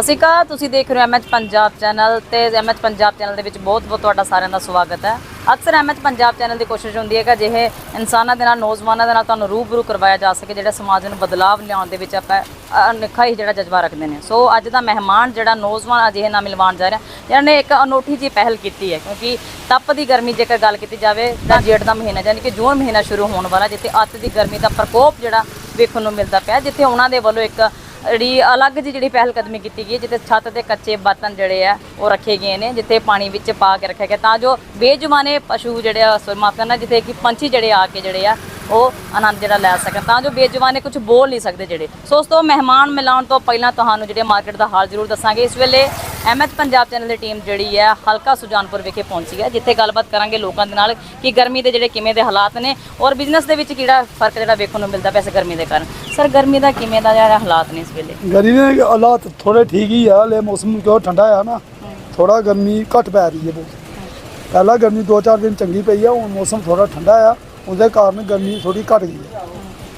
ਸਤਿ ਸ਼੍ਰੀ ਅਕਾਲ, ਤੁਸੀਂ ਦੇਖ ਰਹੇ ਹੋ ਐਮਐਚ ਪੰਜਾਬ ਚੈਨਲ ਤੇ ਐਮਐਚ ਪੰਜਾਬ ਚੈਨਲ ਦੇ ਵਿੱਚ ਬਹੁਤ-ਬਹੁਤ ਤੁਹਾਡਾ ਸਾਰਿਆਂ ਦਾ ਸਵਾਗਤ ਹੈ। ਅਕਸਰ ਐਮਐਚ ਪੰਜਾਬ ਚੈਨਲ ਦੀ ਕੋਸ਼ਿਸ਼ ਹੁੰਦੀ ਹੈ ਕਿ ਅਜਿਹੇ ਇਨਸਾਨਾਂ ਦੇ ਨਾਲ, ਨੌਜਵਾਨਾਂ ਦੇ ਨਾਲ ਤੁਹਾਨੂੰ ਰੂਬਰੂ ਕਰਵਾਇਆ ਜਾ ਸਕੇ, ਜਿਹੜਾ ਸਮਾਜ ਨੂੰ ਬਦਲਾਵ ਲਿਆਉਣ ਦੇ ਵਿੱਚ ਆਪਾਂ ਅਨਿੱਖਾ ਹੀ ਜਿਹੜਾ ਜਜ਼ਬਾ ਰੱਖਦੇ ਨੇ। ਸੋ ਅੱਜ ਦਾ ਮਹਿਮਾਨ ਜਿਹੜਾ ਨੌਜਵਾਨ ਅਜਿਹੇ ਨਾਲ ਮਿਲਵਾਉਣ ਜਾ ਰਿਹਾ ਜਿਹਨਾਂ ਨੇ ਇੱਕ ਅਨੋਠੀ ਜੀ ਪਹਿਲ ਕੀਤੀ ਹੈ, ਕਿਉਂਕਿ ਤਪ ਦੀ ਗਰਮੀ ਜੇਕਰ ਗੱਲ ਕੀਤੀ ਜਾਵੇ, ਤਾਂ ਜੇਠ ਦਾ ਮਹੀਨਾ, ਯਾਨੀ ਕਿ ਜੂਨ ਮਹੀਨਾ ਸ਼ੁਰੂ ਹੋਣ ਵਾਲਾ, ਜਿੱਥੇ ਅੱਤ ਦੀ ਗਰਮੀ ਦਾ ਪ੍ਰਕੋਪ ਜਿਹੜਾ ਵੇਖਣ ਨੂੰ ਮਿਲਦਾ ਪਿਆ, ਜਿੱਥੇ ਉਹਨਾਂ ਦੇ ਵੱਲੋਂ ਇੱਕ ਜਿਹੜੀ ਅਲੱਗ ਜਿਹੀ ਜਿਹੜੀ ਪਹਿਲ ਕਦਮੀ ਕੀਤੀ ਗਈ ਹੈ, ਜਿੱਥੇ ਛੱਤ ਤੇ ਕੱਚੇ ਬਰਤਨ ਜਿਹੜੇ ਆ ਉਹ ਰੱਖੇ ਗਏ ਨੇ ਜਿੱਥੇ ਪਾਣੀ ਵਿੱਚ ਪਾ ਕੇ ਰੱਖਿਆ ਗਿਆ ਤਾਂ ਜੋ ਬੇਜੁਬਾਨੇ ਪਸ਼ੂ ਜਿਹੜੇ ਆ ਮਾਫ ਕਰਨਾ ਜਿੱਥੇ ਕਿ ਪੰਛੀ ਜਿਹੜੇ ਆ ਕੇ ਜਿਹੜੇ ਆ ਉਹ ਆਨੰਦ ਜਿਹੜਾ ਲੈ ਸਕਣ ਤਾਂ ਜੋ ਬੇਜੁਬਾਨੇ ਕੁਝ ਬੋਲ ਨਹੀਂ ਸਕਦੇ ਜਿਹੜੇ। ਸੋ ਉਸ ਤੋਂ ਮਹਿਮਾਨ ਮਿਲਾਉਣ ਤੋਂ ਪਹਿਲਾਂ ਤੁਹਾਨੂੰ ਜਿਹੜੇ ਮਾਰਕੀਟ ਦਾ ਹਾਲ ਜ਼ਰੂਰ ਦੱਸਾਂਗੇ। ਇਸ ਵੇਲੇ ਐਮਐਚ ਪੰਜਾਬ ਚੈਨਲ ਦੀ ਟੀਮ ਜਿਹੜੀ ਹੈ ਹਲਕਾ ਸੁਜਾਨਪੁਰ ਵਿਖੇ ਪਹੁੰਚੀ ਹੈ ਜਿੱਥੇ ਗੱਲਬਾਤ ਕਰਾਂਗੇ ਲੋਕਾਂ ਦੇ ਨਾਲ ਕਿ ਗਰਮੀ ਦੇ ਜਿਹੜੇ ਕਿਵੇਂ ਦੇ ਹਾਲਾਤ ਨੇ ਔਰ ਬਿਜ਼ਨਸ ਦੇ ਵਿੱਚ ਕਿਹੜਾ ਫ਼ਰਕ ਜਿਹੜਾ ਵੇਖਣ ਨੂੰ ਮਿਲਦਾ ਪਿਆ ਇਸ ਗਰਮੀ ਦੇ ਕਾਰਨ। ਸਰ ਗਰਮੀ ਦਾ ਕਿਵੇਂ ਦਾ ਜਿਹੜਾ ਹਾਲਾਤ ਨੇ ਇਸ ਵੇਲੇ? ਗਰਮੀ ਦੇ ਹਾਲਾਤ ਥੋੜੇ ਠੀਕ ਹੀ ਆ ਲੈ ਮੌਸਮ ਕਿਉਂ ਠੰਡਾ ਆ ਨਾ ਥੋੜਾ ਗਰਮੀ ਘੱਟ ਪੈ ਰਹੀ ਹੈ ਬਹੁਤ। ਪਹਿਲਾਂ ਗਰਮੀ 2-4 ਦਿਨ ਚੰਗੀ ਪਈ ਆ ਹੁਣ ਮੌਸਮ ਥੋੜਾ ਠੰਡਾ ਆ। ਉਹਦੇ ਕਾਰਨ ਗਰਮੀ ਥੋੜੀ ਘੱਟ ਗਈ ਹੈ।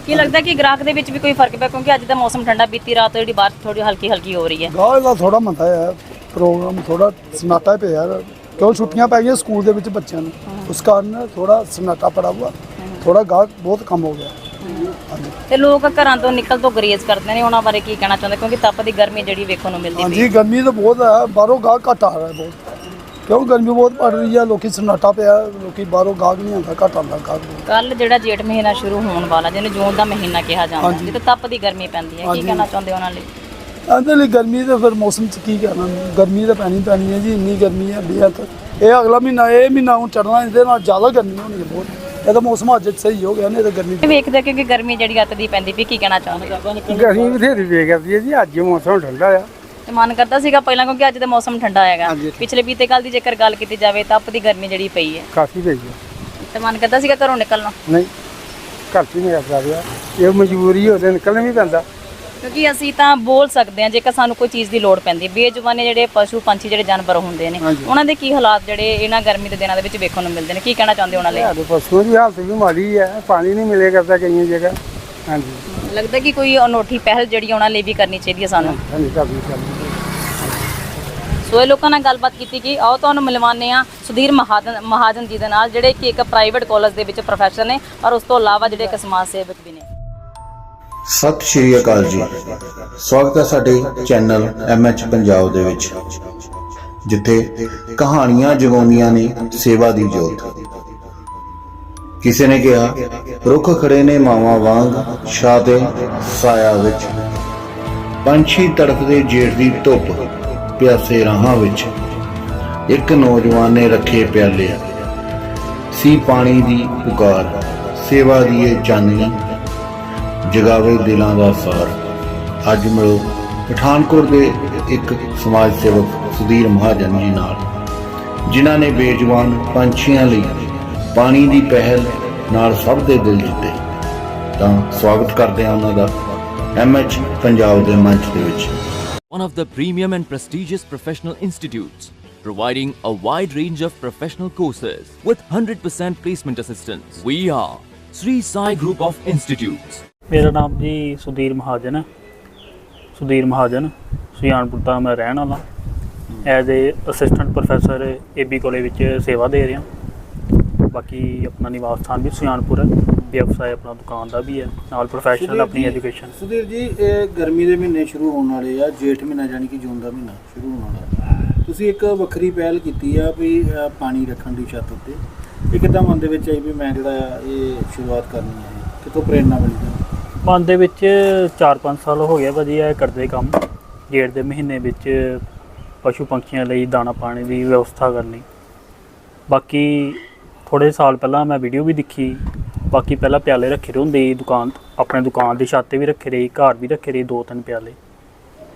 ਕੀ ਲੱਗਦਾ ਕਿ ਗ੍ਰਾਹਕ ਦੇ ਵਿੱਚ ਵੀ ਕੋਈ ਫ਼ਰਕ ਪਿਆ? ਕਿਉਂਕਿ ਅੱਜ ਦਾ ਮੌਸਮ ਠੰਡਾ ਬੀਤੀ ਰਾਤ ਜਿਹੜੀ ਬਾਰਿਸ਼ ਥੋੜੀ ਹਲਕੀ ਹਲਕੀ ਹੋ ਰਹੀ ਹੈ। ਗਾਹ ਦਾ ਥੋੜਾ ਮੰਦਾ ਆ ਪ੍ਰੋਗਰਾਮ ਥੋੜਾ ਸਨਾਟਾ ਪਿਆ ਯਾਰ ਕਿਉਂ ਛੁੱਟੀਆਂ ਪੈ ਗਈਆਂ ਸਕੂਲ ਦੇ ਵਿੱਚ ਬੱਚਿਆਂ ਨੂੰ? ਉਸ ਕਾਰਨ ਥੋੜਾ ਸਨਾਟਾ ਪੜਾ ਹੁਆ ਥੋੜਾ ਗਾਹ ਬਹੁਤ ਕਮ ਹੋ ਗਿਆ। ਹਾਂਜੀ। ਤੇ ਲੋਕ ਘਰਾਂ ਤੋਂ ਨਿਕਲ ਤੋਂ ਗਰੇਜ਼ ਕਰਦੇ ਨੇ ਉਹਨਾਂ ਬਾਰੇ ਕੀ ਕਹਿਣਾ ਚਾਹੁੰਦੇ? ਕਿਉਂਕਿ ਤਪ ਦੀ ਗਰਮੀ ਜਿਹੜੀ ਵੇਖਣ ਨੂੰ ਮਿਲਦੀ ਪਈ ਹਾਂਜੀ ਗਰਮੀ ਤਾਂ ਬਹੁਤ ਹੈ ਬਾਹਰੋਂ ਗਾਹ ਘੱਟ ਆ ਰਿਹਾ ਬਹੁਤ। ਕਿਉਂ ਗਰਮੀ ਬਹੁਤ ਪੜ ਰਹੀ ਆ ਲੋਕੀ ਸਨਾਟਾ ਪਿਆ ਲੋਕੀ ਬਾਹਰੋਂ ਗਾਹਕ ਨਹੀਂ ਆਉਂਦਾ ਘੱਟ ਆਉਂਦਾ ਗਾਹਕ। ਕੱਲ ਜਿਹੜਾ ਜੇਠ ਮਹੀਨਾ ਸ਼ੁਰੂ ਹੋਣ ਵਾਲਾ ਜਿਹਨੂੰ ਜੂਨ ਦਾ ਮਹੀਨਾ ਕਿਹਾ ਜਾਂਦਾ ਹਾਂਜੀ। ਜਿੱਥੇ ਤਪ ਦੀ ਗਰਮੀ ਪੈਂਦੀ ਹੈ ਕੀ ਹਾਂਜੀ। ਕਹਿਣਾ ਚਾਹੁੰਦੇ ਹੋ ਉਹਨਾਂ ਲਈ ਇਹਦੇ ਲਈ ਗਰਮੀ ਤੇ ਫਿਰ ਮੌਸਮ ਚ ਕੀ ਕਹਿਣਾ ਗਰਮੀ ਤਾਂ ਪੈਣੀ ਪੈਣੀ ਹੈ ਜੀ ਇੰਨੀ ਗਰਮੀ ਹੈ ਬੇਅੰਤ ਇਹ ਅਗਲਾ ਮਹੀਨਾ ਇਹ ਮਹੀਨਾ ਹੁਣ ਚੜਨਾ ਇਹਦੇ ਨਾਲ ਜ਼ਿਆਦਾ ਗਰਮੀ ਹੋਣੀ ਹੈ ਬਹੁਤ ਇਹ ਤਾਂ ਮੌਸਮ ਅੱਜ ਸਹੀ ਹੋ ਗਿਆ ਨਹੀਂ ਤਾਂ ਗਰਮੀ ਇਹ ਵੇਖਦੇ ਕਿਉਂਕਿ ਗਰਮੀ ਜਿਹੜੀ ਅੱਤ ਦੀ ਪੈਂਦੀ ਵੀ ਕੀ ਕਹਿਣਾ ਚਾਹੁੰਦੇ ਗਰਮੀ ਬਥੇਰੀ ਵੇ ਕਰਦੀ ਹੈ ਜੀ ਅੱਜ ਮੌਸਮ ਠੰਡਾ ਆ ਤੇ ਮਨ ਕਰਦਾ ਸੀਗਾ ਪਹਿਲਾਂ ਕਿਉਂਕਿ ਅੱਜ ਦਾ ਮੌਸਮ ਠੰਡਾ ਹੈਗਾ। ਹਾਂਜੀ। ਪਿਛਲੇ ਬੀਤੇ ਕੱਲ ਦੀ ਜੇਕਰ ਗੱਲ ਕੀਤੀ ਜਾਵੇ ਤਪ ਦੀ ਗਰਮੀ ਜਿਹੜੀ ਪਈ ਹੈ। ਕਾਫੀ ਪਈ ਹੈ। ਤੇ ਮਨ ਕਰਦਾ ਸੀਗਾ ਘਰੋਂ ਨਿਕਲਣਾ। ਨਹੀਂ ਘਰ 'ਚ ਹੀ ਮੇਰਾ ਭਰਾ ਰਿਹਾ। ਇਹ ਮਜਬੂਰੀ ਹੋ ਤੇ ਨਿਕਲਣਾ ਵੀ ਪੈਂਦਾ। ਕਿਉਂਕਿ ਅਸੀਂ ਤਾਂ ਬੋਲ ਸਕਦੇ ਹਾਂ ਜੇਕਰ ਸਾਨੂੰ ਕੋਈ ਚੀਜ਼ ਦੀ ਲੋੜ ਪੈਂਦੀ ਹੈ। ਬੇਜੁਬਾਨੇ ਜਿਹੜੇ ਪਸ਼ੂ ਪੰਛੀ ਜਿਹੜੇ ਜਾਨਵਰ ਹੁੰਦੇ ਨੇ ਹਾਂਜੀ। ਉਹਨਾਂ ਦੇ ਕੀ ਹਾਲਾਤ ਜਿਹੜੇ ਇਹਨਾਂ ਗਰਮੀ ਦੇ ਦਿਨਾਂ ਦੇ ਵਿੱਚ ਵੇਖਣ ਨੂੰ ਮਿਲਦੇ ਨੇ? ਕੀ ਕਹਿਣਾ ਚਾਹੁੰਦੇ ਉਹਨਾਂ ਲਈ? ਸਾਡੇ ਪਸ਼ੂਆਂ ਦੀ ਹਾਲਤ ਵੀ ਮਾੜੀ ਹੈ। ਪਾਣੀ ਨਹੀਂ ਮਿਲੇ ਕਰਦਾ ਕਈਆਂ ਜਗ੍ਹਾ। ਹਾਂਜੀ। ਲੱਗਦਾ ਕਿ ਕੋਈ ਅਨੋਖੀ ਪਹਿਲ ਜਿਹੜੀ ਉਹਨਾਂ ਲਈ ਵੀ ਕਰਨੀ ਚਾਹੀਦੀ ਹੈ ਸਾਨੂੰ। ਹਾਂਜੀ ਕਰਨੀ ਚਾਹੀਦੀ ਸੋ ਇਹ ਲੋਕਾਂ ਨਾਲ ਗੱਲਬਾਤ ਕੀਤੀ ਗਈ। ਆਓ ਤੁਹਾਨੂੰ ਮਿਲਵਾਉਂਦੇ ਆ ਸੁਧੀਰ ਮਹਾਜਨ ਮਹਾਜਨ ਜੀ ਦੇ ਨਾਲ, ਜਿਹੜੇ ਕਿ ਇੱਕ ਪ੍ਰਾਈਵੇਟ ਕਾਲਜ ਦੇ ਵਿੱਚ ਪ੍ਰੋਫੈਸਰ ਨੇ ਔਰ ਉਸ ਤੋਂ ਇਲਾਵਾ ਜਿਹੜੇ ਇੱਕ ਸਮਾਜ ਸੇਵਕ ਵੀ ਨੇ। ਸਤਿ ਸ਼੍ਰੀ ਅਕਾਲ ਜੀ। ਸਵਾਗਤ ਹੈ ਸਾਡੇ ਚੈਨਲ ਐਮਐਚ ਪੰਜਾਬ ਦੇ ਵਿੱਚ, ਜਿੱਥੇ ਕਹਾਣੀਆਂ ਜਗਾਉਂਦੀਆਂ ਨੇ ਸੇਵਾ ਦੀ ਜੋਤ। ਕਿਸੇ ਨੇ ਕਿਹਾ, ਰੁੱਖ ਖੜੇ ਨੇ ਮਾਵਾਂ ਵਾਂਗ, ਛਾਂ ਤੇ ਸਾਇਆ ਵਿੱਚ। ਪੰਛੀ ਤੜਫਦੇ ਜੇਠ ਦੀ ਧੁੱਪ। ਪਿਆਸੇ ਰਾਹਾਂ ਵਿੱਚ। ਇੱਕ ਨੌਜਵਾਨ ਨੇ ਰੱਖੇ ਪਿਆਲੇ ਸੀ ਪਾਣੀ ਦੀ ਪੁਕਾਰ, ਸੇਵਾ ਦੀ ਇਹ ਚਾਨਣੀ, ਜਗਾਵੇ ਦਿਲਾਂ ਦਾ ਸਾਰ। ਅੱਜ ਮਿਲੋ ਪਠਾਨਕੋਟ ਦੇ ਇੱਕ ਸਮਾਜ ਸੇਵਕ ਸੁਧੀਰ ਮਹਾਜਨ ਜੀ ਨਾਲ, ਜਿਨ੍ਹਾਂ ਨੇ ਬੇਜਵਾਨ ਪੰਛੀਆਂ ਲਈ ਪਾਣੀ ਦੀ ਪਹਿਲ ਨਾਲ ਸਭ ਦੇ ਦਿਲ ਜਿੱਤੇ। ਤਾਂ ਸਵਾਗਤ ਕਰਦੇ ਹਾਂ ਉਹਨਾਂ ਦਾ ਐਮਐਚ ਪੰਜਾਬ ਦੇ ਮੰਚ ਦੇ ਵਿੱਚ। One of the premium and prestigious professional institutes, providing a wide range of professional courses with 100% placement assistance. We are Sri Sai Group of Institutes. ਮੇਰਾ ਨਾਮ ਜੀ ਸੁਧੀਰ ਮਹਾਜਨ ਹੈ ਸੁਧੀਰ ਮਹਾਜਨ ਸੁਜਾਨਪੁਰ ਦਾ ਮੈਂ ਰਹਿਣ ਵਾਲਾ as a assistant professor AB college ਵਿੱਚ ਸੇਵਾ ਦੇ ਰਿਹਾ ਬਾਕੀ ਆਪਣਾ ਨਿਵਾਸ ਸਥਾਨ ਵੀ ਸੁਜਾਨਪੁਰ ਹੈ ਵਿਵਸਾय ਆਪਣਾ ਦੁਕਾਨ ਦਾ ਵੀ ਹੈ ਨਾਲ ਪ੍ਰੋਫੈਸ਼ਨਲ ਆਪਣੀ ਐਜੂਕੇਸ਼ਨ ਸੁਧੀਰ ਜੀ ਇਹ ਗਰਮੀ ਦੇ ਮਹੀਨੇ ਸ਼ੁਰੂ ਹੋਣ ਵਾਲੇ ਆ ਜੇਠ ਮਹੀਨਾ ਜਾਨੀ ਕਿ ਜੂਨ ਦਾ ਮਹੀਨਾ ਸ਼ੁਰੂ ਹੋਣ ਵਾਲਾ ਤੁਸੀਂ ਇੱਕ ਵੱਖਰੀ ਪਹਿਲ ਕੀਤੀ ਆ ਵੀ ਪਾਣੀ ਰੱਖਣ ਦੀ ਛੱਤ ਉੱਤੇ। ਇਹ ਕਿੱਦਾਂ ਮਨ ਦੇ ਵਿੱਚ ਆਈ ਵੀ ਮੈਂ ਜਿਹੜਾ ਇਹ ਸ਼ੁਰੂਆਤ ਕਰਨੀ ਹੈ ਕਿਤੋਂ ਪ੍ਰੇਰਣਾ ਮਿਲੀ ਤੁਹਾਨੂੰ? ਮਨ ਦੇ ਵਿੱਚ 4-5 ਸਾਲ ਹੋ ਗਿਆ ਵਧੀਆ ਇਹ ਕਰਦੇ ਕੰਮ। ਜੇਠ ਦੇ ਮਹੀਨੇ ਵਿੱਚ ਪਸ਼ੂ ਪੰਛੀਆਂ ਲਈ ਦਾਣਾ ਪਾਣੀ ਦੀ ਵਿਵਸਥਾ ਕਰਨੀ। ਬਾਕੀ ਥੋੜੇ ਸਾਲ ਪਹਿਲਾਂ ਮੈਂ ਵੀਡੀਓ ਵੀ ਦੇਖੀ। ਬਾਕੀ ਪਹਿਲਾਂ ਪਿਆਲੇ ਰੱਖੇ ਰਹੇ ਹੁੰਦੇ ਸੀ ਦੁਕਾਨ, ਆਪਣੇ ਦੁਕਾਨ ਦੀ ਛੱਤ ਤੇ ਵੀ ਰੱਖੇ ਰਹੇ ਘਰ ਵੀ ਰੱਖੇ ਰਹੇ ਦੋ ਤਿੰਨ ਪਿਆਲੇ।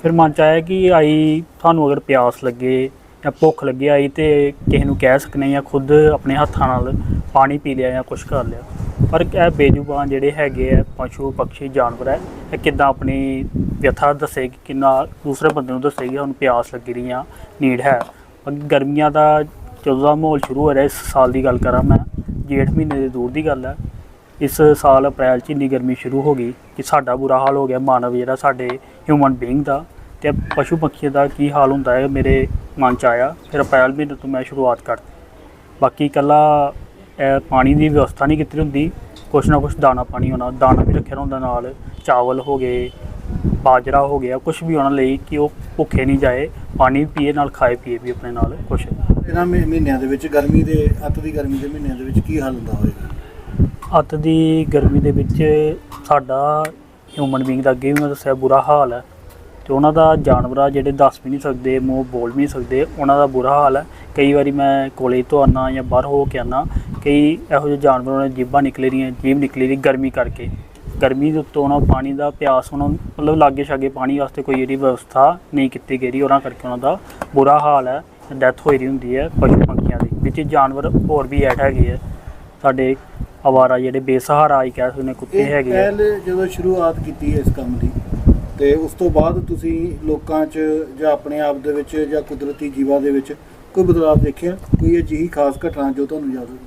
ਫਿਰ ਮਨ ਚ ਆਇਆ ਕਿ ਆਈ, ਤੁਹਾਨੂੰ ਅਗਰ ਪਿਆਸ ਲੱਗੇ ਜਾਂ ਭੁੱਖ ਲੱਗੇ ਆਈ ਤੇ ਕਿਸੇ ਨੂੰ ਕਹਿ ਸਕਨੇ ਜਾਂ ਖੁਦ ਆਪਣੇ ਹੱਥਾਂ ਨਾਲ ਪਾਣੀ ਪੀ ਲਿਆ ਜਾਂ ਕੁਝ ਕਰ ਲਿਆ। ਪਰ ਇਹ ਬੇਜ਼ੁਬਾਨ ਜਿਹੜੇ ਹੈਗੇ ਆ, ਪਸ਼ੂ ਪੰਛੀ ਜਾਨਵਰ ਹੈ ਇਹ ਕਿੱਦਾਂ ਆਪਣੀ ਵਿਅਥਾ ਦੱਸੇ ਕਿ ਕਿੰਨਾ, ਦੂਸਰੇ ਬੰਦੇ ਨੂੰ ਦੱਸੇਗੀ ਹੁਣ ਪਿਆਸ ਲੱਗੀ ਰਹੀ ਆ ਨੀਡ ਹੈ। ਬਾਕੀ ਗਰਮੀਆਂ ਦਾ ਜਦੋਂ ਦਾ ਮਾਹੌਲ ਸ਼ੁਰੂ ਹੋ ਰਿਹਾ, ਇਸ ਸਾਲ ਦੀ ਗੱਲ ਕਰਾਂ ਮੈਂ, ਜੇਠ ਮਹੀਨੇ ਦੇ ਦੂਰ ਦੀ ਗੱਲ ਹੈ ਇਸ ਸਾਲ ਅਪ੍ਰੈਲ 'ਚ ਇੰਨੀ ਗਰਮੀ ਸ਼ੁਰੂ ਹੋ ਗਈ ਕਿ ਸਾਡਾ ਬੁਰਾ ਹਾਲ ਹੋ ਗਿਆ, ਮਾਨਵ ਜਿਹੜਾ ਸਾਡੇ ਹਿਊਮਨ ਬੀਇੰਗ ਦਾ। ਤੇ ਪਸ਼ੂ ਪੰਛੀਆਂ ਦਾ ਕੀ ਹਾਲ ਹੁੰਦਾ ਹੈ, ਮੇਰੇ ਮਨ ਚ ਆਇਆ। ਫਿਰ ਅਪ੍ਰੈਲ ਮਹੀਨੇ ਤੋਂ ਮੈਂ ਸ਼ੁਰੂਆਤ ਕਰ ਬਾਕੀ ਇਕੱਲਾ ਪਾਣੀ ਦੀ ਵਿਵਸਥਾ ਨਹੀਂ ਕੀਤੀ ਹੁੰਦੀ। ਕੁਛ ਨਾ ਕੁਛ ਦਾਣਾ ਪਾਣੀ ਹੋਣਾ ਦਾਣਾ ਵੀ ਰੱਖਿਆ ਹੁੰਦਾ ਨਾਲ। ਚਾਵਲ ਹੋ ਗਏ, ਬਾਜਰਾ ਹੋ ਗਿਆ, ਕੁਛ ਵੀ ਉਹਨਾਂ ਲਈ ਕਿ ਉਹ ਭੁੱਖੇ ਨਹੀਂ ਜਾਏ। ਪਾਣੀ ਪੀਏ, ਨਾਲ ਖਾਏ, ਪੀਏ ਵੀ ਆਪਣੇ ਨਾਲ ਕੁਛ। ਇਹਨਾਂ ਮਹੀ- ਮਹੀਨਿਆਂ ਦੇ ਵਿੱਚ ਗਰਮੀ ਦੇ, ਅੱਤ ਦੀ ਗਰਮੀ ਦੇ ਮਹੀਨਿਆਂ ਦੇ ਵਿੱਚ ਕੀ ਹਾਲ ਹੁੰਦਾ ਹੋਵੇਗਾ ਅੱਤ ਦੀ ਗਰਮੀ ਦੇ ਵਿੱਚ ਸਾਡਾ ਹਿਊਮਨ ਬੀਇੰਗ ਦਾ ਅੱਗੇ ਵੀ ਮੈਂ ਦੱਸਿਆ ਬੁਰਾ ਹਾਲ ਹੈ ਤੇ ਉਹਨਾਂ ਦਾ ਜਾਨਵਰ ਆ ਜਿਹੜੇ ਦੱਸ ਵੀ ਨਹੀਂ ਸਕਦੇ, ਮੂੰਹ ਬੋਲ ਵੀ ਨਹੀਂ ਸਕਦੇ, ਉਹਨਾਂ ਦਾ ਬੁਰਾ ਹਾਲ ਹੈ। ਕਈ ਵਾਰੀ ਮੈਂ ਕੋਲੇ ਤੋਂ ਆਨਾ ਜਾਂ ਬਾਹਰ ਹੋ ਕੇ ਆਨਾ ਕਈ ਇਹੋ ਜਿਹੇ ਜਾਨਵਰਾਂ ਨੇ ਜੀਭਾਂ ਨਿਕਲੇ ਰਹੀਆਂ ਜੀਭ ਨਿਕਲੀ ਰਹੀ ਗਰਮੀ ਕਰਕੇ। ਗਰਮੀ ਦੇ ਉੱਤੋਂ ਉਹਨਾਂ ਪਾਣੀ ਦਾ ਪਿਆਸ, ਉਹਨਾਂ ਮਤਲਬ ਲਾਗੇ ਛਾਗੇ ਪਾਣੀ ਵਾਸਤੇ ਕੋਈ ਜਿਹੜੀ ਵਿਵਸਥਾ ਨਹੀਂ ਕੀਤੀ ਗਈ ਰਹੀ, ਉਹਨਾਂ ਕਰਕੇ ਉਹਨਾਂ ਦਾ ਬੁਰਾ ਹਾਲ ਹੈ, ਡੈਥ ਹੋਈ ਰਹੀ ਹੁੰਦੀ ਹੈ ਪਸ਼ੂ ਪੰਛੀਆਂ ਦੀ, ਵਿੱਚ ਜਾਨਵਰ ਹੋਰ ਵੀ ਐਡ ਹੈਗੇ ਆ। ਸਾਡੇ ਅਵਾਰਾ ਜਿਹੜੇ ਬੇਸਹਾਰਾ ਹੀ ਕਹਿ ਸਕਦੇ ਨੇ ਕੁੱਤੇ ਇਹ ਹੈਗੇ ਆ। ਪਹਿਲ ਜਦੋਂ ਸ਼ੁਰੂਆਤ ਕੀਤੀ ਹੈ ਇਸ ਕੰਮ ਦੀ ਤੇ ਉਸ ਤੋਂ ਬਾਅਦ ਤੁਸੀਂ ਲੋਕਾਂ 'ਚ ਜਾਂ ਆਪਣੇ ਆਪ ਦੇ ਵਿੱਚ ਜਾਂ ਕੁਦਰਤੀ ਜੀਵਾਂ ਦੇ ਵਿੱਚ ਕੋਈ ਬਦਲਾਅ ਦੇਖਿਆ? ਕੋਈ ਅਜਿਹੀ ਖਾਸ ਘਟਨਾ ਜੋ ਤੁਹਾਨੂੰ ਯਾਦ ਹੋਵੇ?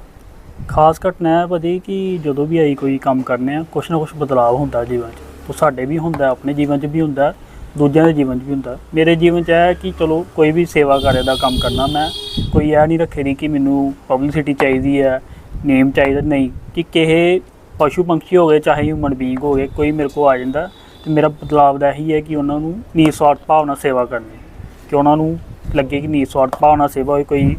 ਖਾਸ ਘਟਨਾ ਹੈ ਭਾਜੀ ਕਿ ਜਦੋਂ ਵੀ ਆਈ ਕੋਈ ਕੰਮ ਕਰਨੇ ਆ ਕੁਛ ਨਾ ਕੁਛ ਬਦਲਾਅ ਹੁੰਦਾ ਜੀਵਨ 'ਚ। ਉਹ ਸਾਡੇ ਵੀ ਹੁੰਦਾ ਆਪਣੇ ਜੀਵਨ 'ਚ ਵੀ ਹੁੰਦਾ ਦੂਜਿਆਂ ਦੇ ਜੀਵਨ 'ਚ ਵੀ ਹੁੰਦਾ। ਮੇਰੇ ਜੀਵਨ 'ਚ ਇਹ ਹੈ ਕਿ ਚਲੋ ਕੋਈ ਵੀ ਸੇਵਾ ਕਾਰੇ ਦਾ ਕੰਮ ਕਰਨਾ ਮੈਂ ਕੋਈ ਇਹ ਨਹੀਂ ਰੱਖੇ ਦੀ ਕਿ ਮੈਨੂੰ ਪਬਲਿਸਿਟੀ ਚਾਹੀਦੀ ਹੈ ਨੇਮ ਚਾਹੀਦਾ ਨਹੀਂ ਕਿ ਕਿਸੇ ਪਸ਼ੂ ਪੰਛੀ ਹੋ ਗਏ ਚਾਹੇ ਹਿਊਮਨ ਬੀਇੰਗ ਹੋ ਗਏ ਕੋਈ ਮੇਰੇ ਕੋਲ ਆ ਜਾਂਦਾ ਤੇ ਮੇਰਾ ਬਦਲਾਵ ਦਾ ਇਹੀ ਹੈ ਕਿ ਉਹਨਾਂ ਨੂੰ ਨਿਸਵਾਰਥ ਭਾਵਨਾ ਸੇਵਾ ਕਰਨੀ ਕਿ ਉਹਨਾਂ ਨੂੰ ਲੱਗੇ ਕਿ ਨਿਸਵਾਰਥ ਭਾਵਨਾ ਸੇਵਾ ਹੋਏ ਕੋਈ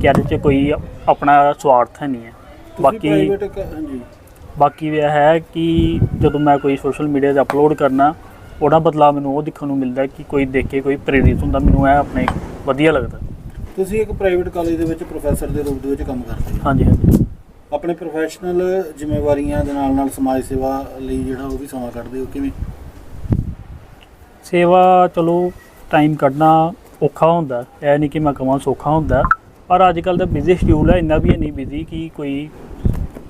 ਕਿ ਇਹਦੇ 'ਚ ਕੋਈ ਆਪਣਾ ਸਵਾਰਥ ਨਹੀਂ ਹੈ। ਬਾਕੀ ਕ- ਬਾਕੀ ਇਹ ਹੈ ਕਿ ਜਦੋਂ ਮੈਂ ਕੋਈ ਸੋਸ਼ਲ ਮੀਡੀਆ 'ਤੇ ਅਪਲੋਡ ਕਰਨਾ ਉਹਦਾ ਬਦਲਾਅ ਮੈਨੂੰ ਉਹ ਦੇਖਣ ਨੂੰ ਮਿਲਦਾ ਕਿ ਕੋਈ ਦੇਖ ਕੇ ਕੋਈ ਪ੍ਰੇਰਿਤ ਹੁੰਦਾ ਮੈਨੂੰ ਇਹ ਆਪਣੇ ਵਧੀਆ ਲੱਗਦਾ। ਤੁਸੀਂ ਇੱਕ ਪ੍ਰਾਈਵੇਟ ਕਾਲਜ ਦੇ ਵਿੱਚ ਪ੍ਰੋਫੈਸਰ ਦੇ ਰੂਪ ਦੇ ਵਿੱਚ ਕੰਮ ਕਰਦੇ ਹੋ। ਹਾਂਜੀ ਹਾਂਜੀ। ਆਪਣੇ ਪ੍ਰੋਫੈਸ਼ਨਲ ਜ਼ਿੰਮੇਵਾਰੀਆਂ ਦੇ ਨਾਲ ਨਾਲ ਸਮਾਜ ਸੇਵਾ ਲਈ ਜਿਹੜਾ ਉਹ ਵੀ ਸਮਾਂ ਕੱਢਦੇ ਹੋ ਕਿਵੇਂ? ਸੇਵਾ ਚਲੋ ਟਾਈਮ ਕੱਢਣਾ ਔਖਾ ਹੁੰਦਾ, ਇਹ ਨਹੀਂ ਕਿ ਮੈਂ ਕਹਾਂ ਸੌਖਾ ਹੁੰਦਾ, ਪਰ ਅੱਜ ਕੱਲ ਦਾ ਬਿਜ਼ੀ ਸ਼ਡਿਊਲ ਹੈ ਇੰਨਾ ਵੀ ਨਹੀਂ ਬਿਜ਼ੀ ਕਿ ਕੋਈ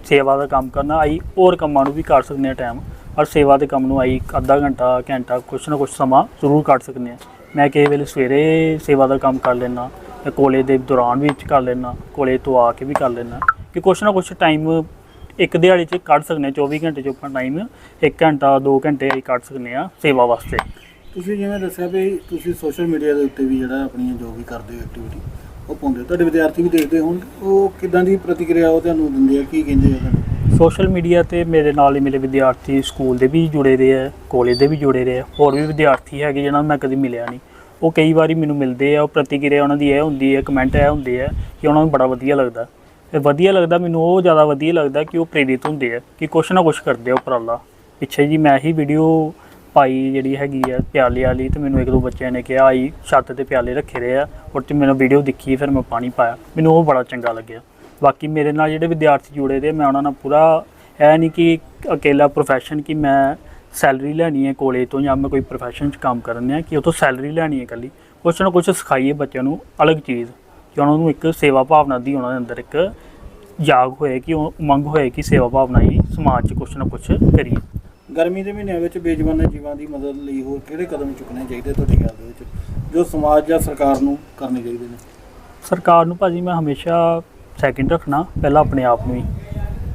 ਸੇਵਾ ਦਾ ਕੰਮ ਕਰਨਾ, ਆਈ ਹੋਰ ਕੰਮਾਂ ਨੂੰ ਵੀ ਕਰ ਸਕਦੇ ਆ ਟਾਈਮ ਪਰ ਸੇਵਾ ਦੇ ਕੰਮ ਨੂੰ ਆਈ ਅੱਧਾ ਘੰਟਾ ਘੰਟਾ, ਕੁਛ ਨਾ ਕੁਛ ਸਮਾਂ ਜ਼ਰੂਰ ਕੱਢ ਸਕਦੇ ਆ ਮੈਂ ਕਿਸੇ ਵੇਲੇ ਸਵੇਰੇ ਸੇਵਾ ਦਾ ਕੰਮ ਕਰ ਲੈਣਾ ਜਾਂ ਕੋਲੇ ਦੇ ਦੌਰਾਨ ਵੀ ਕਰ ਲੈਣਾ ਕੋਲੇ ਤੋਂ ਆ ਕੇ ਵੀ ਕਰ ਲੈਣਾ ਕਿ ਕੁਛ ਨਾ ਕੁਛ ਟਾਈਮ ਇੱਕ ਦਿਹਾੜੀ 'ਚ ਕੱਢ ਸਕਦੇ ਹਾਂ 24 ਘੰਟੇ 'ਚ ਆਪਾਂ ਟਾਈਮ 1 ਘੰਟਾ 2 ਘੰਟੇ ਅਸੀਂ ਕੱਢ ਸਕਦੇ ਆ ਸੇਵਾ ਵਾਸਤੇ। ਤੁਸੀਂ ਜਿਵੇਂ ਦੱਸਿਆ ਵੀ ਤੁਸੀਂ ਸੋਸ਼ਲ ਮੀਡੀਆ ਦੇ ਉੱਤੇ ਵੀ ਜਿਹੜਾ ਆਪਣੀਆਂ ਜੋ ਵੀ ਕਰਦੇ ਹੋ ਐਕਟੀਵਿਟੀ ਉਹ ਪਾਉਂਦੇ ਹੋ। ਤੁਹਾਡੇ ਵਿਦਿਆਰਥੀ ਵੀ ਦੇਖਦੇ ਹੋਣ ਉਹ ਕਿਦਾਂ ਦੀ ਪ੍ਰਤੀਕਿਰਿਆ ਉਹ ਤੁਹਾਨੂੰ ਦਿੰਦੇ ਆ ਕੀ ਕਹਿੰਦੇ ਆ ਤੁਹਾਨੂੰ? ਸੋਸ਼ਲ ਮੀਡੀਆ ਤੇ ਮੇਰੇ ਨਾਲ ਹੀ ਮੇਰੇ ਵਿਦਿਆਰਥੀ ਸਕੂਲ ਦੇ ਵੀ ਜੁੜੇ ਰਹੇ ਆ ਕਾਲਜ ਦੇ ਵੀ ਜੁੜੇ ਰਹੇ ਆ। ਹੋਰ ਵੀ ਵਿਦਿਆਰਥੀ ਹੈਗੇ ਜਿਹਨਾਂ ਨੂੰ ਮੈਂ ਕਦੀ ਮਿਲਿਆ ਨਹੀਂ। ਉਹ ਕਈ ਵਾਰੀ ਮੈਨੂੰ ਮਿਲਦੇ ਆ ਉਹ ਪ੍ਰਤੀਕਿਰਿਆ ਉਹਨਾਂ ਦੀ ਇਹ ਹੁੰਦੀ ਹੈ ਕਮੈਂਟ ਇਹ ਹੁੰਦੇ ਆ ਕਿ ਉਹਨਾਂ ਨੂੰ ਬੜਾ ਵਧੀਆ ਲੱਗਦਾ। ਤੇ ਵਧੀਆ ਲੱਗਦਾ, ਮੈਨੂੰ ਉਹ ਜ਼ਿਆਦਾ ਵਧੀਆ ਲੱਗਦਾ ਕਿ ਉਹ ਪ੍ਰੇਰਿਤ ਹੁੰਦੇ ਆ, ਕਿ ਕੁਛ ਨਾ ਕੁਛ ਕਰਦੇ ਆ ਉਪਰਾਲਾ। ਪਿੱਛੇ ਜੀ ਮੈਂ ਹੀ ਵੀਡੀਓ ਪਾਈ ਜਿਹੜੀ ਹੈਗੀ ਆ ਪਿਆਲੇ ਵਾਲੀ ਤੇ ਮੈਨੂੰ ਇੱਕ ਦੋ ਬੱਚਿਆਂ ਨੇ ਕਿਹਾ, ਆਈ, ਛੱਤ ਤੇ ਪਿਆਲੇ ਰੱਖੇ ਰਹੇ ਆ ਔਰ 'ਚ ਮੈਨੂੰ ਵੀਡੀਓ ਦਿਖੀ, ਫਿਰ ਮੈਂ ਪਾਣੀ ਪਾਇਆ। ਮੈਨੂੰ ਉਹ ਬੜਾ ਚੰਗਾ ਲੱਗਿਆ। ਬਾਕੀ ਮੇਰੇ ਨਾਲ ਜਿਹੜੇ ਵਿਦਿਆਰਥੀ ਜੁੜੇ ਦੇ, ਮੈਂ ਉਹਨਾਂ ਨਾਲ ਪੂਰਾ ਇਹ ਨਹੀਂ ਕਿ ਅਕੇਲਾ ਪ੍ਰੋਫੈਸ਼ਨ ਕਿ ਮੈਂ ਸੈਲਰੀ ਲੈਣੀ ਹੈ ਕੋਲੇ ਤੋਂ ਜਾਂ ਮੈਂ ਕੋਈ ਪ੍ਰੋਫੈਸ਼ਨ 'ਚ ਕੰਮ ਕਰਨਾ ਹੈ ਕਿ ਉਹ ਤੋਂ ਸੈਲਰੀ ਲੈਣੀ ਹੈ ਇਕੱਲੀ। ਕੁਛ ਨਾ ਕੁਛ ਸਿਖਾਈਏ ਬੱਚਿਆਂ ਨੂੰ, ਅਲੱਗ ਚੀਜ਼। ਕਿ ਉਹਨਾਂ ਨੂੰ ਇੱਕ ਸੇਵਾ ਭਾਵਨਾ ਦੀ ਉਹਨਾਂ ਦੇ ਅੰਦਰ ਇੱਕ ਜਾਗ ਹੋਏ ਕਿ ਉਹ ਉਮੰਗ ਹੋਏ ਕਿ ਸੇਵਾ ਭਾਵਨਾ ਹੀ ਸਮਾਜ 'ਚ ਕੁਛ ਨਾ ਕੁਛ ਕਰੀਏ। ਗਰਮੀ ਦੇ ਮਹੀਨਿਆਂ ਵਿੱਚ ਬੇਜਵਾਨੇ ਜੀਵਾਂ ਦੀ ਮਦਦ ਲਈ ਹੋਰ ਕਿਹੜੇ ਕਦਮ ਚੁੱਕਣੇ ਚਾਹੀਦੇ ਤੁਹਾਡੇ ਖਿਆਲ ਦੇ ਵਿੱਚ ਜੋ ਸਮਾਜ ਜਾਂ ਸਰਕਾਰ ਨੂੰ ਕਰਨੇ ਚਾਹੀਦੇ ਨੇ? ਸਰਕਾਰ ਨੂੰ ਭਾਜੀ ਮੈਂ ਹਮੇਸ਼ਾ ਸੈਕਿੰਡ ਰੱਖਣਾ ਪਹਿਲਾਂ ਆਪਣੇ ਆਪ ਨੂੰ ਹੀ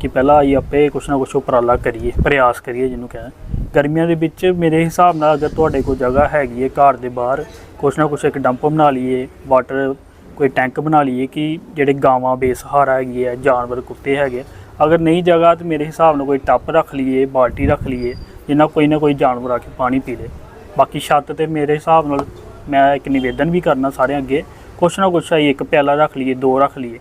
ਕਿ ਪਹਿਲਾਂ ਆਈ ਆਪੇ ਕੁਛ ਨਾ ਕੁਛ ਉਪਰਾਲਾ ਕਰੀਏ ਪ੍ਰਯਾਸ ਕਰੀਏ ਜਿਹਨੂੰ ਕਹਿੰਦੇ। ਗਰਮੀਆਂ ਦੇ ਵਿੱਚ ਮੇਰੇ ਹਿਸਾਬ ਨਾਲ ਅਗਰ ਤੁਹਾਡੇ ਕੋਲ ਜਗ੍ਹਾ ਹੈਗੀ ਹੈ ਘਰ ਦੇ ਬਾਹਰ ਕੁਛ ਨਾ ਕੁਛ ਇੱਕ ਡੰਪ ਬਣਾ ਲਈਏ ਵਾਟਰ ਕੋਈ ਟੈਂਕ ਬਣਾ ਲਈਏ ਕਿ ਜਿਹੜੇ ਗਾਵਾਂ ਬੇਸਹਾਰਾ ਹੈਗੀ ਹੈ ਜਾਨਵਰ, ਕੁੱਤੇ ਹੈਗੇ ਅਗਰ ਨਹੀਂ ਜਗ੍ਹਾ ਤੇ ਮੇਰੇ ਹਿਸਾਬ ਨਾਲ ਕੋਈ ਟੱਪ ਰੱਖ ਲਈਏ, ਬਾਲਟੀ ਰੱਖ ਲਈਏ, ਜਿੰਨਾ ਕੋਈ ਨਾ ਕੋਈ ਜਾਨਵਰ ਆ ਕੇ ਪਾਣੀ ਪੀ ਲੇ। ਬਾਕੀ ਛੱਤ ਤੇ ਮੇਰੇ ਹਿਸਾਬ ਨਾਲ ਮੈਂ ਇੱਕ ਨਿਵੇਦਨ ਵੀ ਕਰਨਾ ਸਾਰਿਆਂ ਅੱਗੇ, ਕੁਛ ਨਾ ਕੁਛ ਆਈ ਇੱਕ ਪਿਆਲਾ ਰੱਖ ਲਈਏ, ਦੋ ਰੱਖ ਲਈਏ।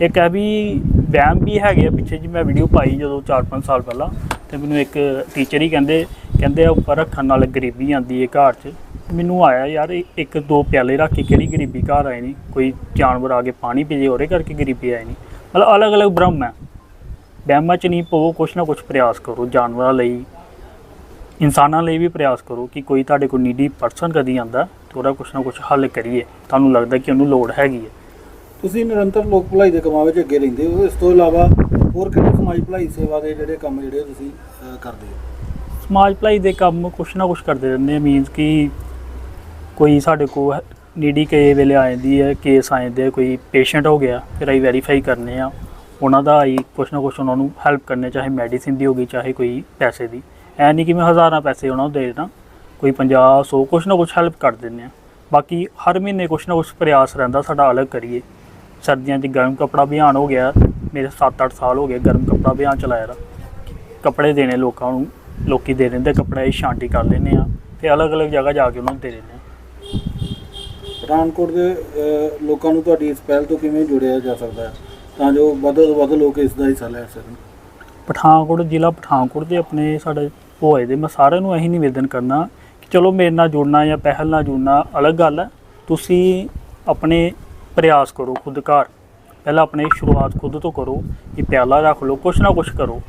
ਇੱਕ ਹੈ ਵੀ ਵਹਿਮ ਵੀ ਹੈਗੇ ਆ, ਪਿੱਛੇ ਜੀ ਮੈਂ ਵੀਡੀਓ ਪਾਈ ਜਦੋਂ 4-5 ਸਾਲ ਪਹਿਲਾਂ, ਤੇ ਮੈਨੂੰ ਇੱਕ ਟੀਚਰ ਹੀ ਕਹਿੰਦੇ ਕਹਿੰਦੇ ਉੱਪਰ ਰੱਖਣ ਨਾਲ ਗਰੀਬੀ ਆਉਂਦੀ ਹੈ ਘਰ 'ਚ। ਮੈਨੂੰ ਆਇਆ ਯਾਰ ਇਹ ਇੱਕ ਦੋ ਪਿਆਲੇ ਰੱਖ ਕੇ ਕਿਹੜੀ ਗਰੀਬੀ ਘਰ ਆਏ ਨਹੀਂ ਕੋਈ ਜਾਨਵਰ ਆ ਕੇ ਪਾਣੀ ਪੀ ਜੇ ਉਹਦੇ ਕਰਕੇ ਗਰੀਬੀ ਆਈ ਨਹੀਂ ਮਤਲਬ ਅਲੱਗ-ਅਲੱਗ ਬ੍ਰਹਮ ਹੈ। ਵਹਿਮਾਂ 'ਚ ਨਹੀਂ ਪਵੋ ਕੁਛ ਨਾ ਕੁਛ ਪ੍ਰਯਾਸ ਕਰੋ ਜਾਨਵਰਾਂ ਲਈ ਇਨਸਾਨਾਂ ਲਈ ਵੀ ਪ੍ਰਯਾਸ ਕਰੋ ਕਿ ਕੋਈ ਤੁਹਾਡੇ ਕੋਲ ਨੀਡੀ ਪਰਸਨ ਕਦੀ ਆਂਦਾ ਤੇ ਉਹਦਾ ਕੁਛ ਨਾ ਕੁਛ ਹੱਲ ਕਰੀਏ। ਤੁਹਾਨੂੰ ਲੱਗਦਾ ਕਿ ਉਹਨੂੰ ਲੋੜ ਹੈਗੀ ਹੈ। ਤੁਸੀਂ ਨਿਰੰਤਰ ਲੋਕ ਭਲਾਈ ਦੇ ਕੰਮਾਂ ਵਿੱਚ ਅੱਗੇ ਰਹਿੰਦੇ ਹੋ। ਇਸ ਤੋਂ ਇਲਾਵਾ ਹੋਰ ਕਿਹੜੇ ਸਮਾਜ ਭਲਾਈ ਸੇਵਾ ਦੇ ਜਿਹੜੇ ਕੰਮ ਜਿਹੜੇ ਤੁਸੀਂ ਕਰਦੇ ਹੋ? ਸਮਾਜ ਭਲਾਈ ਦੇ ਕੰਮ ਕੁਛ ਨਾ ਕੁਛ ਕਰਦੇ ਰਹਿੰਦੇ ਆ। ਮੀਨਸ ਕਿ ਕੋਈ ਸਾਡੇ ਕੋਲ ਨੀਡੀ ਕੇ ਵੇਲੇ ਆ ਜਾਂਦੀ ਹੈ ਕੇਸ ਆ ਜਾਂਦੇ ਆ, ਕੋਈ ਪੇਸ਼ੈਂਟ ਹੋ ਗਿਆ, ਫਿਰ ਅਸੀਂ ਵੈਰੀਫਾਈ ਕਰਨੇ ਆ। ਉਹਨਾਂ ਦਾ ਅਸੀਂ ਕੁਛ ਨਾ ਕੁਛ ਉਹਨਾਂ ਨੂੰ ਹੈਲਪ ਕਰਨੇ, ਚਾਹੇ ਮੈਡੀਸਿਨ ਦੀ ਹੋ ਗਈ, ਚਾਹੇ ਕੋਈ ਪੈਸੇ ਦੀ। ਐ ਨਹੀਂ ਕਿ ਮੈਂ ਹਜ਼ਾਰਾਂ ਪੈਸੇ ਉਹਨਾਂ ਨੂੰ ਦੇ ਦੇਣਾ ਕੋਈ 50 100 ਕੁਛ ਨਾ ਕੁਛ ਹੈਲਪ ਕਰ ਦਿੰਦੇ ਆ। ਬਾਕੀ ਹਰ ਮਹੀਨੇ ਕੁਛ ਨਾ ਕੁਛ ਪ੍ਰਯਾਸ ਰਹਿੰਦਾ, ਸਾਡਾ ਅਲੱਗ ਕਰੀਏ। ਸਰਦੀਆਂ 'ਚ ਗਰਮ ਕੱਪੜਾ ਅਭਿਆਨ ਹੋ ਗਿਆ, ਮੇਰੇ 7-8 ਸਾਲ ਹੋ ਗਏ ਗਰਮ ਕੱਪੜਾ ਅਭਿਆਨ ਚਲਾਇਆ ਦਾ। ਕੱਪੜੇ ਦੇਣੇ ਲੋਕਾਂ ਨੂੰ, ਲੋਕੀ ਦੇ ਦਿੰਦੇ ਕੱਪੜਾ, ਇਹ ਛਾਂਟੀ ਕਰ ਲੈਂਦੇ ਆ। ਤੇ ਅਲੱਗ-ਅਲੱਗ ਜਗ੍ਹਾ ਜਾ ਕੇ ਉਹਨਾਂ ਨੂੰ ਦੇ ਦਿੰਦੇ ਆ। ਪਠਾਨਕੋਟ ਦੇ ਅਹ, ਲੋਕਾਂ ਨੂੰ ਤੁਹਾਡੀ ਇਸ ਪਹਿਲ ਤੋਂ ਕਿਵੇਂ ਜੁੜਿਆ ਜਾ ਸਕਦਾ ਹੈ? ਤਾਂ ਜੋ ਵੱਧ ਤੋਂ ਵੱਧ ਲੋਕ ਇਸ ਦਾ ਹਿੱਸਾ ਲੈ ਸਕਣ। ਪਠਾਨਕੋਟ ਜ਼ਿਲ੍ਹਾ ਪਠਾਨਕੋਟ ਦੇ ਆਪਣੇ ਸਾਡੇ ਭੋਏ ਦੇ ਮੈਂ ਸਾਰਿਆਂ ਨੂੰ ਇਹੀ ਨਿਵੇਦਨ ਕਰਨਾ ਕਿ ਚਲੋ ਮੇਰੇ ਨਾਲ ਜੁੜਨਾ ਜਾਂ ਪਹਿਲ ਨਾਲ ਜੁੜਨਾ ਅਲੱਗ ਗੱਲ ਹੈ। ਤੁਸੀਂ ਆਪਣੇ ਪ੍ਰਯਾਸ ਕਰੋ ਖੁਦ ਘਰ। ਪਹਿਲਾਂ ਆਪਣੇ ਸ਼ੁਰੂਆਤ ਖੁਦ ਤੋਂ ਕਰੋ ਕਿ ਪਿਆਲਾ ਰੱਖ ਲਓ ਕੁਛ ਨਾ ਕੁਛ ਕਰੋ।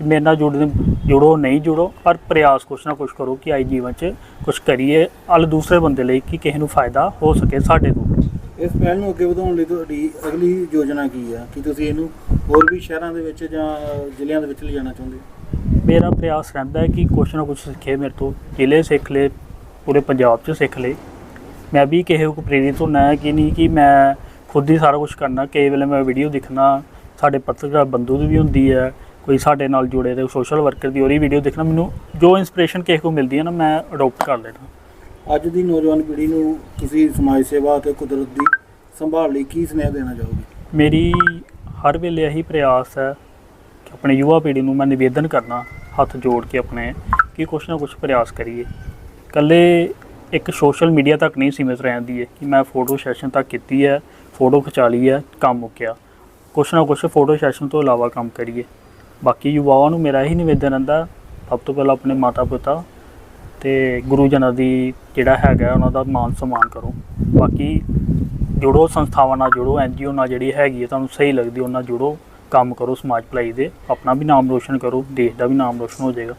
ਕਿ ਮੇਰੇ ਨਾਲ ਜੁੜਨ ਜੁੜੋ ਨਹੀਂ ਜੁੜੋ ਪਰ ਪ੍ਰਯਾਸ ਕੁਛ ਨਾ ਕੁਛ ਕਰੋ ਕਿ ਆਈ ਜੀਵਨ 'ਚ ਕੁਛ ਕਰੀਏ ਅਲ ਦੂਸਰੇ ਬੰਦੇ ਲਈ ਕਿ ਕਿਸੇ ਨੂੰ ਫਾਇਦਾ ਹੋ ਸਕੇ ਸਾਡੇ ਤੋਂ। ਇਸ ਪਹਿਲ ਨੂੰ ਅੱਗੇ ਵਧਾਉਣ ਲਈ ਤੁਹਾਡੀ ਅਗਲੀ ਯੋਜਨਾ ਕੀ ਹੈ ਕਿ ਤੁਸੀਂ ਇਹਨੂੰ ਹੋਰ ਵੀ ਸ਼ਹਿਰਾਂ ਦੇ ਵਿੱਚ ਜਾਂ ਜ਼ਿਲ੍ਹਿਆਂ ਦੇ ਵਿੱਚ ਲਿਜਾਣਾ ਚਾਹੁੰਦੇ ਹੋ? ਮੇਰਾ ਪ੍ਰਯਾਸ ਰਹਿੰਦਾ ਹੈ ਕਿ ਕੁਛ ਨਾ ਕੁਛ ਸਿੱਖੇ ਮੇਰੇ ਤੋਂ ਜ਼ਿਲ੍ਹੇ ਸਿੱਖ ਲਏ ਪੂਰੇ ਪੰਜਾਬ 'ਚ ਸਿੱਖ ਲਏ। ਮੈਂ ਵੀ ਕਿਸੇ ਕੋ ਪ੍ਰੇਰਿਤ ਹੋਣਾ ਹੈ ਕਿ ਨਹੀਂ ਕਿ ਮੈਂ ਖੁਦ ਹੀ ਸਾਰਾ ਕੁਝ ਕਰਨਾ ਕਈ ਵੇਲੇ ਮੈਂ ਵੀਡੀਓ ਦੇਖਣਾ ਸਾਡੇ ਪੱਤਰਕਾਰ ਬੰਦੂ ਦੀ ਵੀ ਹੁੰਦੀ ਹੈ ਕੋਈ ਸਾਡੇ ਨਾਲ ਜੁੜੇ ਦੇ ਸੋਸ਼ਲ ਵਰਕਰ ਦੀ ਉਹਦੀ ਵੀਡੀਓ ਦੇਖਣਾ ਮੈਨੂੰ ਜੋ ਇਨਸਪੀਰੇਸ਼ਨ ਕਿਸੇ ਕੋ ਮਿਲਦੀ ਹੈ ਨਾ ਮੈਂ ਅਡਾਪਟ ਕਰ ਲੈਣਾ ਅੱਜ ਦੀ ਨੌਜਵਾਨ ਪੀੜ੍ਹੀ ਨੂੰ ਤੁਸੀਂ ਸਮਾਜ ਸੇਵਾ ਅਤੇ ਕੁਦਰਤ ਦੀ ਸੰਭਾਲ ਲਈ ਕੀ ਸੁਨੇਹਾ ਦੇਣਾ ਚਾਹੋਗੇ? ਮੇਰੀ ਹਰ ਵੇਲੇ ਇਹੀ ਪ੍ਰਯਾਸ ਹੈ ਕਿ ਆਪਣੇ ਯੁਵਾ ਪੀੜ੍ਹੀ ਨੂੰ ਮੈਂ ਨਿਵੇਦਨ ਕਰਨਾ ਹੱਥ ਜੋੜ ਕੇ ਆਪਣੇ ਕਿ ਕੁਛ ਨਾ ਕੁਛ ਪ੍ਰਯਾਸ ਕਰੀਏ। ਕੱਲੇ ਇੱਕ ਸੋਸ਼ਲ ਮੀਡੀਆ ਤੱਕ ਨਹੀਂ ਸੀਮਿਤ ਰਹਿੰਦੀ ਹੈ ਕਿ ਮੈਂ ਫੋਟੋ ਸੈਸ਼ਨ ਤੱਕ ਕੀਤੀ ਹੈ ਫੋਟੋ ਖਿਚਾ ਲਈ ਹੈ ਕੰਮ ਮੁੱਕਿਆ। ਕੁਛ ਨਾ ਕੁਛ ਫੋਟੋ ਸੈਸ਼ਨ ਤੋਂ ਇਲਾਵਾ ਕੰਮ ਕਰੀਏ। ਬਾਕੀ ਯੁਵਾਵਾਂ ਨੂੰ ਮੇਰਾ ਇਹੀ ਨਿਵੇਦਨ ਰਹਿੰਦਾ, ਸਭ ਤੋਂ ਪਹਿਲਾਂ ਆਪਣੇ ਮਾਤਾ ਪਿਤਾ ਤੇ ਗੁਰੂ ਜਨਾਂ ਦੀ ਜਿਹੜਾ ਹੈਗਾ ਉਹਨਾਂ ਦਾ ਮਾਨ ਸਨਮਾਨ ਕਰੋ। ਬਾਕੀ ਜੁੜੋ ਸੰਸਥਾਵਾਂ ਨਾਲ ਜੁੜੋ ਐਨਜੀਓ ਨਾਲ ਜਿਹੜੀ ਹੈਗੀ ਹੈ ਤੁਹਾਨੂੰ ਸਹੀ ਲੱਗਦੀ ਉਹਨਾਂ ਨਾਲ ਜੁੜੋ, ਕੰਮ ਕਰੋ ਸਮਾਜ ਭਲਾਈ ਦੇ, ਆਪਣਾ ਵੀ ਨਾਮ ਰੋਸ਼ਨ ਕਰੋ, ਦੇਸ਼ ਦਾ ਵੀ ਨਾਮ ਰੋਸ਼ਨ ਹੋ ਜਾਏਗਾ।